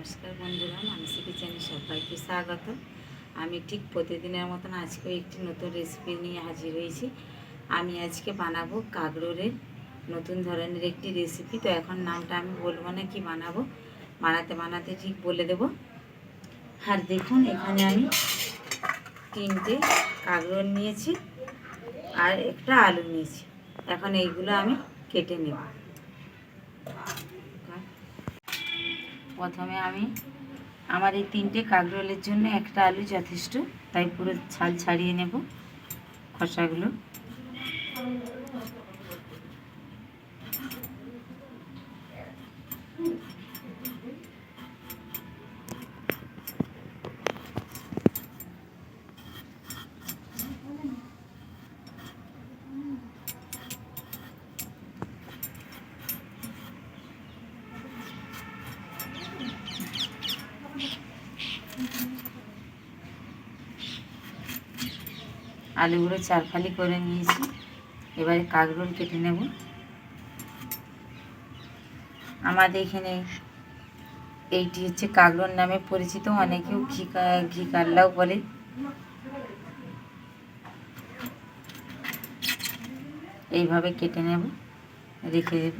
নমস্কার বন্ধুরা মানসী কিচেনে সবাইকে স্বাগত। আমি ঠিক প্রতিদিনের মতন আজকেও একটি নতুন রেসিপি নিয়ে হাজির হয়েছি। আমি আজকে বানাবো কাগড়ের নতুন ধরনের একটি রেসিপি তো এখন নামটা আমি বলব না কি বানাবো, বানাতে বানাতে ঠিক বলে দেব। আর দেখুন, এখানে আমি তিনটে কাগড় নিয়েছি আর একটা আলু নিয়েছি। এখন এইগুলো আমি কেটে নেব। প্রথমে আমি আমার এই তিনটে কাকরোলের জন্য একটা আলু যথেষ্ট, তাই পুরো ছাল ছাড়িয়ে নেব খসাগুলো। আলুগুলো চারফালি করে নিয়েছি। এবারে কাকরোল কেটে নেব। আমাদের এখানে এইটি হচ্ছে কাকরোল নামে পরিচিত। অনেকেও ঘি ঘি কাল্লাও বলে। এইভাবে কেটে নেব, রেখে দেব।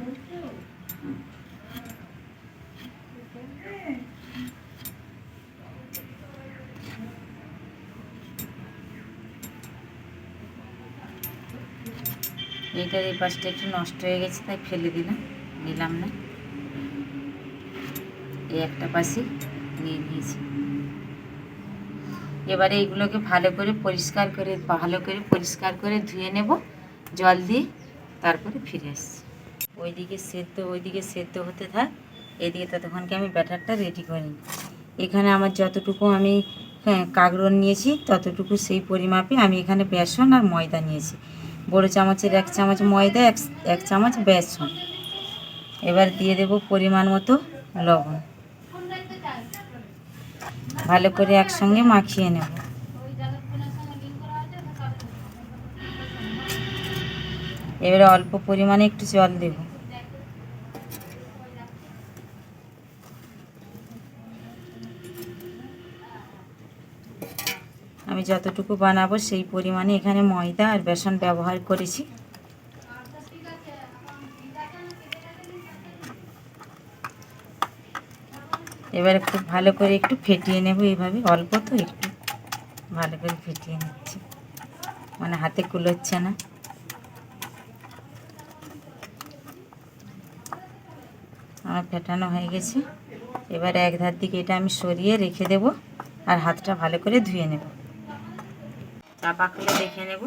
এইটার এই পাশটা একটু নষ্ট হয়ে গেছে, তাই ফেলে দিলাম, নিলাম না। এই একটা পাশে নিয়ে নিয়েছি। এবারে এইগুলোকে ভালো করে পরিষ্কার করে, ভালো করে পরিষ্কার করে ধুয়ে নেব, জল দিয়ে তারপরে ফিরে আসছি। ওইদিকে সেদ্ধ ওইদিকে সেদ্ধ হতে থাক, এদিকে ততক্ষণকে আমি ব্যাটারটা রেডি করে নিই। এখানে আমার যতটুকু আমি হ্যাঁ কাগরন নিয়েছি, ততটুকু সেই পরিমাপে আমি এখানে বেসন আর ময়দা নিয়েছি। বড় চামচের এক চামচ ময়দা, এক এক চামচ বেসন। এবার দিয়ে দেব পরিমাণ মতো লবণ। ভালো করে একসঙ্গে মাখিয়ে নেব। এবারে অল্প পরিমাণে একটু জল দেব। আমি যতটুকু বানাবো সেই পরিমাণে এখানে ময়দা আর বেসন ব্যবহার করেছি। এবারে খুব ভালো করে একটু ফেটিয়ে নেব এইভাবে অল্প তো একটু ভালো করে ফেটিয়ে নিচ্ছি। মানে হাতে কুলোচ্ছে না। আমার ফেটানো হয়ে গেছে। এবার এক ধার দিকে এটা আমি সরিয়ে রেখে দেব আর হাতটা ভালো করে ধুয়ে নেব। চাপা খুলে দেখে নেব।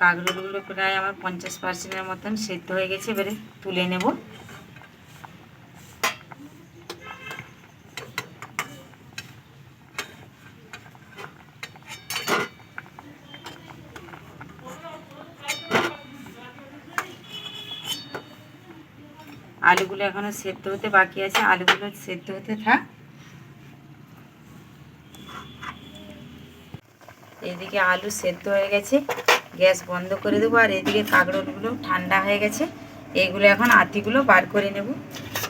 কাগরগুলো প্রায় আমার পঞ্চাশ পার্সেন্টের মতন সেদ্ধ হয়ে গেছে, এবারে তুলে নেব। আলুগুলো এখনও সেদ্ধ হতে বাকি আছে, আলুগুলো সেদ্ধ হতে থাক। এদিকে আলু সেদ্ধ হয়ে গেছে, গ্যাস বন্ধ করে দেবো, আর এদিকে কাঁকড়গুলো ঠান্ডা হয়ে গেছে। এইগুলো এখন আতিগুলো বার করে নেব।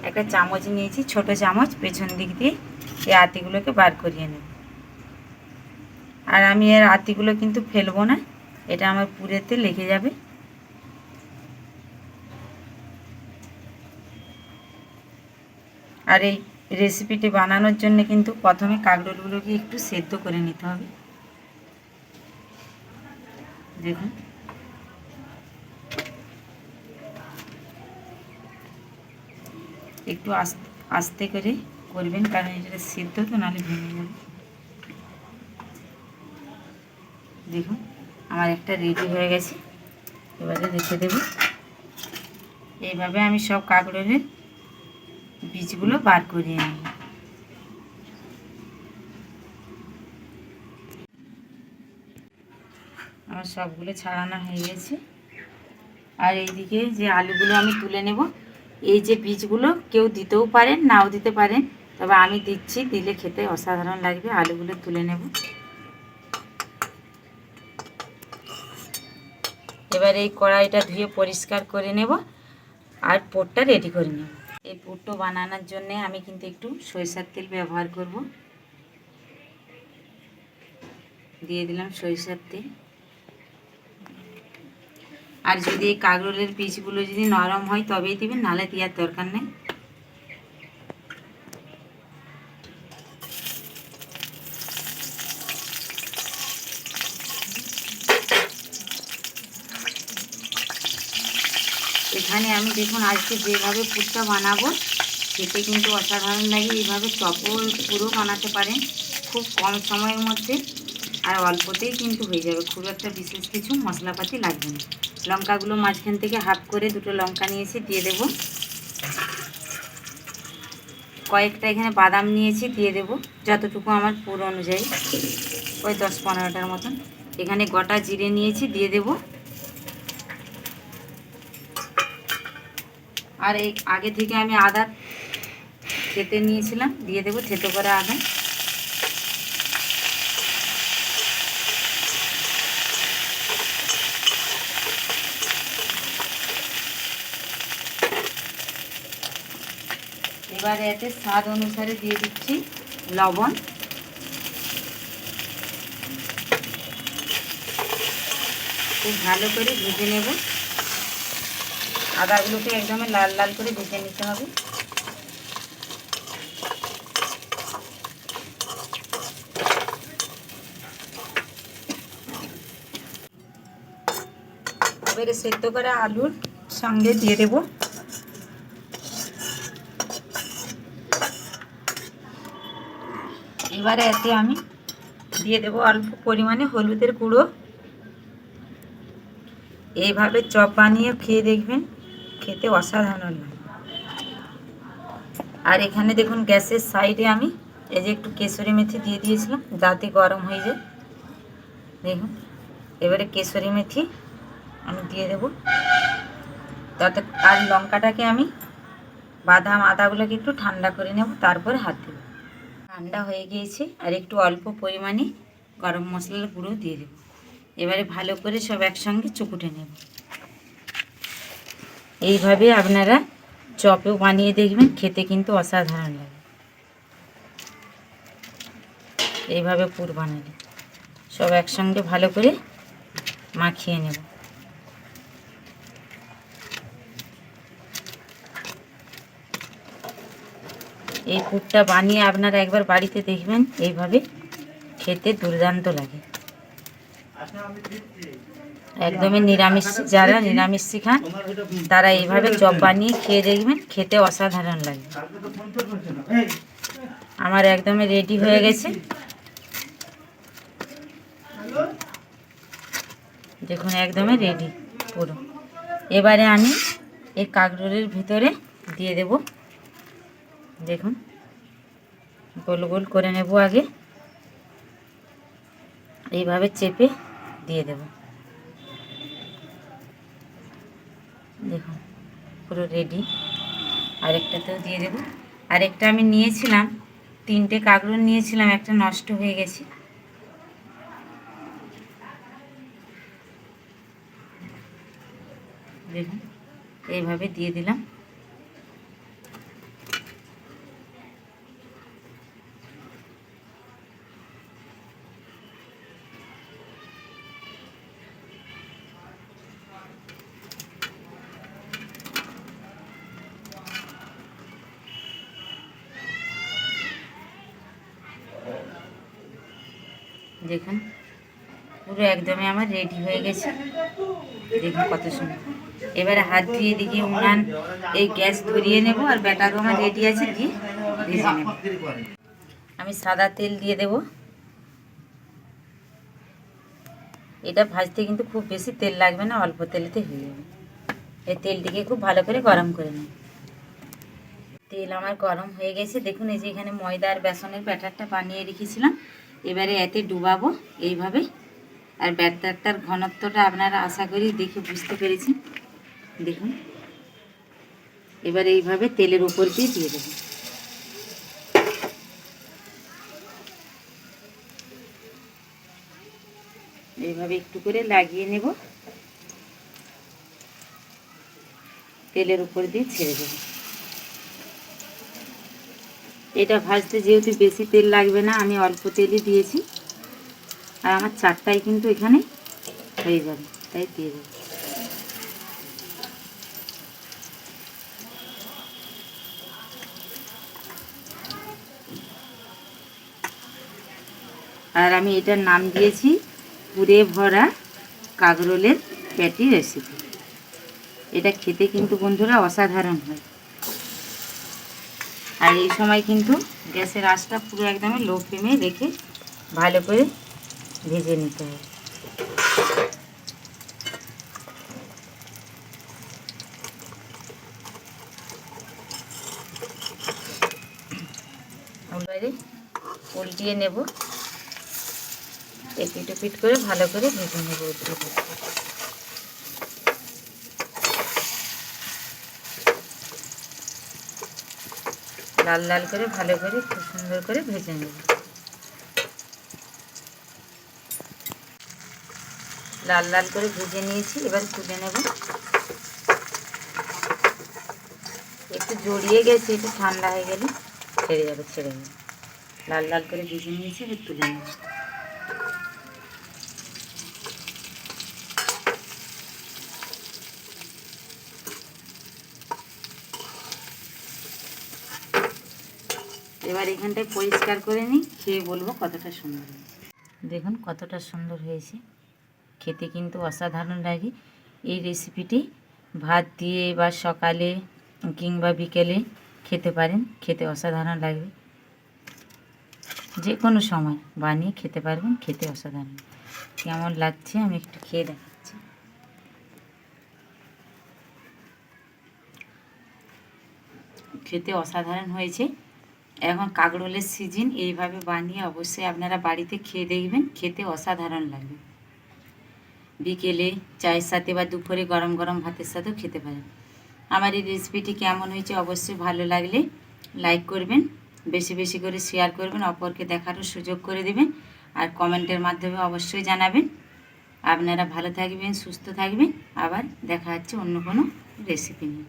একটা চামচ নিয়েছি, ছোট চামচ, পেছন দিক দিয়ে এই আতিগুলোকে বার করিয়ে নেব। আর আমি এর আতিগুলো কিন্তু ফেলব না, এটা আমার পুরেতে লেগে যাবে। আর এই রেসিপিটি বানানোর জন্য কিন্তু প্রথমে কাঁকরোলগুলোকে একটু সেদ্ধ করে নিতে হবে। দেখুন। একটু আস্তে করে করবেন, কারণ এটা সেদ্ধ তো, নাহলে ভেঙে যাবে। দেখুন, আমার একটা রেডি হয়ে গেছে। এবারে রেখে দেব। এইভাবে আমি সব কাঁকড়ের বীজগুলো বার করে নেব আমার সবগুলো ছাড়ানো হয়ে গেছে। আর এইদিকে যে আলুগুলো আমি তুলে নেব, এই যে বীজগুলো কেউ দিতেও পারেন, নাও দিতে পারেন। তবে আমি দিচ্ছি, দিলে খেতে অসাধারণ লাগবে, আলুগুলো তুলে নেব। এবার এই কড়াইটা ধুয়ে পরিষ্কার করে নেব, আর পোটটা রেডি করে নেব। এই পুরটো বানানোর জন্য আমি কিন্তু একটু সরিষার তেল ব্যবহার করব। দিয়ে দিলাম সরিষার তেল। আর যদি কাগরের পিসগুলো যদি নরম হয় তবেই দেবেন নালে দেওয়ার দরকার নেই। এখানে আমি দেখুন আজকে যেভাবে পুরটা বানাবো, খেতে কিন্তু অসাধারণ লাগে। এইভাবে চপল পুরো বানাতে পারেন, খুব কম সময়ের মধ্যে। আর অল্পতেই কিন্তু হয়ে যাবে, খুব একটা বিশেষ কিছু মশলাপাতি লাগবে না। লঙ্কাগুলো মাঝখান থেকে হাফ করে দুটো লঙ্কা নিয়েছি, দিয়ে দেব। কয়েকটা এখানে বাদাম নিয়েছি, দিয়ে দেব, যতটুকু আমার পুর অনুযায়ী। ওই দশ পনেরোটার মতন। এখানে গোটা জিরে নিয়েছি, দিয়ে দেবো। আর এই আগে থেকে আমি আদা খেতে নিয়েছিলাম, দিয়ে দেবো থেতো করে আদা। এবার এতে স্বাদ অনুসারে দিয়ে দিচ্ছি লবণ। খুব ভালো করে ভেজে নেব। আদাগুলোকে একদম লাল লাল করে ভেজে নিতে হবে। এবারে সেদ্ধ করে আলুর সঙ্গে দিয়ে দেব। এবারে এতে আমি দিয়ে দেব অল্প পরিমাণে হলুদের গুঁড়ো। এইভাবে চপ বানিয়ে খেয়ে দেখবেন। খেতে অসাধারণ লাগে। আর এখানে দেখুন গ্যাসের সাইডে আমি এই যে একটু কেশরি মেথি দিয়ে দিয়েছিলাম, যাতে গরম হয়ে যায়। দেখুন, এবারে কেশরি মেথি আমি দিয়ে দেব। তাতে আর লঙ্কাটাকে আমি বাদাম আদাগুলোকে একটু ঠান্ডা করে নেব, তারপরে হাত দেব। ঠান্ডা হয়ে গিয়েছে, আর একটু অল্প পরিমাণে গরম মশলার গুঁড়ো দিয়ে দেবো। এবারে ভালো করে সব একসঙ্গে চুকুটে নেব। এইভাবে আপনারা চপেও বানিয়ে দেখবেন, খেতে কিন্তু অসাধারণ লাগে। এইভাবে পুর বানালে। সব একসঙ্গে ভালো করে মাখিয়ে নেব। এই পুরটা বানিয়ে আপনারা একবার বাড়িতে দেখবেন, এইভাবে খেতে দুর্দান্ত লাগে। একদমই নিরামিষ, যারা নিরামিষ খান, তারা এইভাবে চপ বানিয়ে খেয়ে দেখবেন, খেতে অসাধারণ লাগে। আমার একদমই রেডি হয়ে গেছে। দেখুন, একদমই রেডি পুরো। এবারে আমি এই কাঁকরোলের ভিতরে দিয়ে দেব। দেখুন, গোল গোল করে নেব আগে। এইভাবে চেপে দিয়ে দেব। দেখুন, পুরো রেডি আরেকটাতেও দিয়ে দেবো। আরেকটা আমি নিয়েছিলাম, তিনটে কাগরুন নিয়েছিলাম, একটা নষ্ট হয়ে গেছে। দেখুন, এইভাবে দিয়ে দিলাম। দেখুন, পুরো একদমই আমার রেডি হয়ে গেছে। দেখুন কত সুন্দর। এবারে হাত ধুয়ে দিকে উনান, এই গ্যাস ধরিয়ে নেব আর ব্যাটারও আমার রেডি আছে নেব। আমি সাদা তেল দিয়ে দেব। এটা ভাজতে কিন্তু খুব বেশি তেল লাগবে না, অল্প তেলেতে হয়ে যাবে। এই তেলটিকে খুব ভালো করে গরম করে নেব। তেল আমার গরম হয়ে গেছে। দেখুন, এই যে এখানে ময়দা আর বেসনের ব্যাটারটা বানিয়ে রেখেছিলাম। এবারে এতে ডুবাবো এইভাবে। আর ব্যাটারটার ঘনত্বটা আপনারা আশা করি দেখে বুঝতে পেরেছেন। দেখুন। এবার এইভাবে তেলের উপর দিয়ে দিয়ে দেবো। এইভাবে একটু করে লাগিয়ে নেব। তেলের উপর দিয়ে ছেড়ে দেবো। এটা ভাজতে যেহেতু বেশি তেল লাগবে না, আমি অল্প তেলই দিয়েছি। আর আমার চারটাই কিন্তু এখানে হয়ে যাবে, তাই দিয়ে দেবো। আর আমি এটার নাম দিয়েছি, পুরে ভরা কাগরোলের প্যাটি রেসিপি। এটা খেতে কিন্তু বন্ধুরা অসাধারণ হয়। আর এই সময় কিন্তু গ্যাসের আঁচটা পুরো একদমই লো ফ্লেমে রেখে ভালো করে ভেজে নিতে হবে। এবারে উল্টিয়ে নেব। এপিট ওপিট করে ভালো করে ভেজে নেব উল্টে লাল লাল করে, ভালো করে, খুব সুন্দর করে ভেজে নেব। লাল লাল করে ভেজে নিয়েছি, এবার তুলে নেব। একটু জড়িয়ে গেছে, একটু ঠান্ডা হয়ে গেলে ছেড়ে যাবে, ছেড়ে নেব। লাল লাল করে ভেজে নিয়েছি, এবার তুলে নেব। এবার এখানটায় পরিষ্কার করে নিই, খেয়ে বলব কতটা সুন্দর দেখুন কতটা সুন্দর হয়েছে। খেতে কিন্তু অসাধারণ লাগে। এই রেসিপিটি ভাত দিয়ে বা সকালে কিংবা বিকেলে খেতে পারেন। খেতে অসাধারণ লাগবে। যে কোনো সময় বানিয়ে খেতে পারবেন, খেতে অসাধারণ। কেমন লাগছে আমি একটু খেয়ে দেখাচ্ছি। খেতে অসাধারণ হয়েছে। এখন কাকরোলের সিজন, এইভাবে বানিয়ে অবশ্যই আপনারা বাড়িতে খেয়ে দেখবেন, খেতে অসাধারণ লাগবে। বিকেলে চায়ের সাথে বা দুপুরে গরম গরম ভাতের সাথেও খেতে পারেন। আমার এই রেসিপিটি কেমন হয়েছে অবশ্যই ভালো লাগলে লাইক করবেন, বেশি বেশি করে শেয়ার করবেন, অপরকে দেখারও সুযোগ করে দেবেন, আর কমেন্টের মাধ্যমে অবশ্যই জানাবেন। আপনারা ভালো থাকবেন, সুস্থ থাকবেন, আবার দেখা হচ্ছে অন্য কোনো রেসিপি নিয়ে।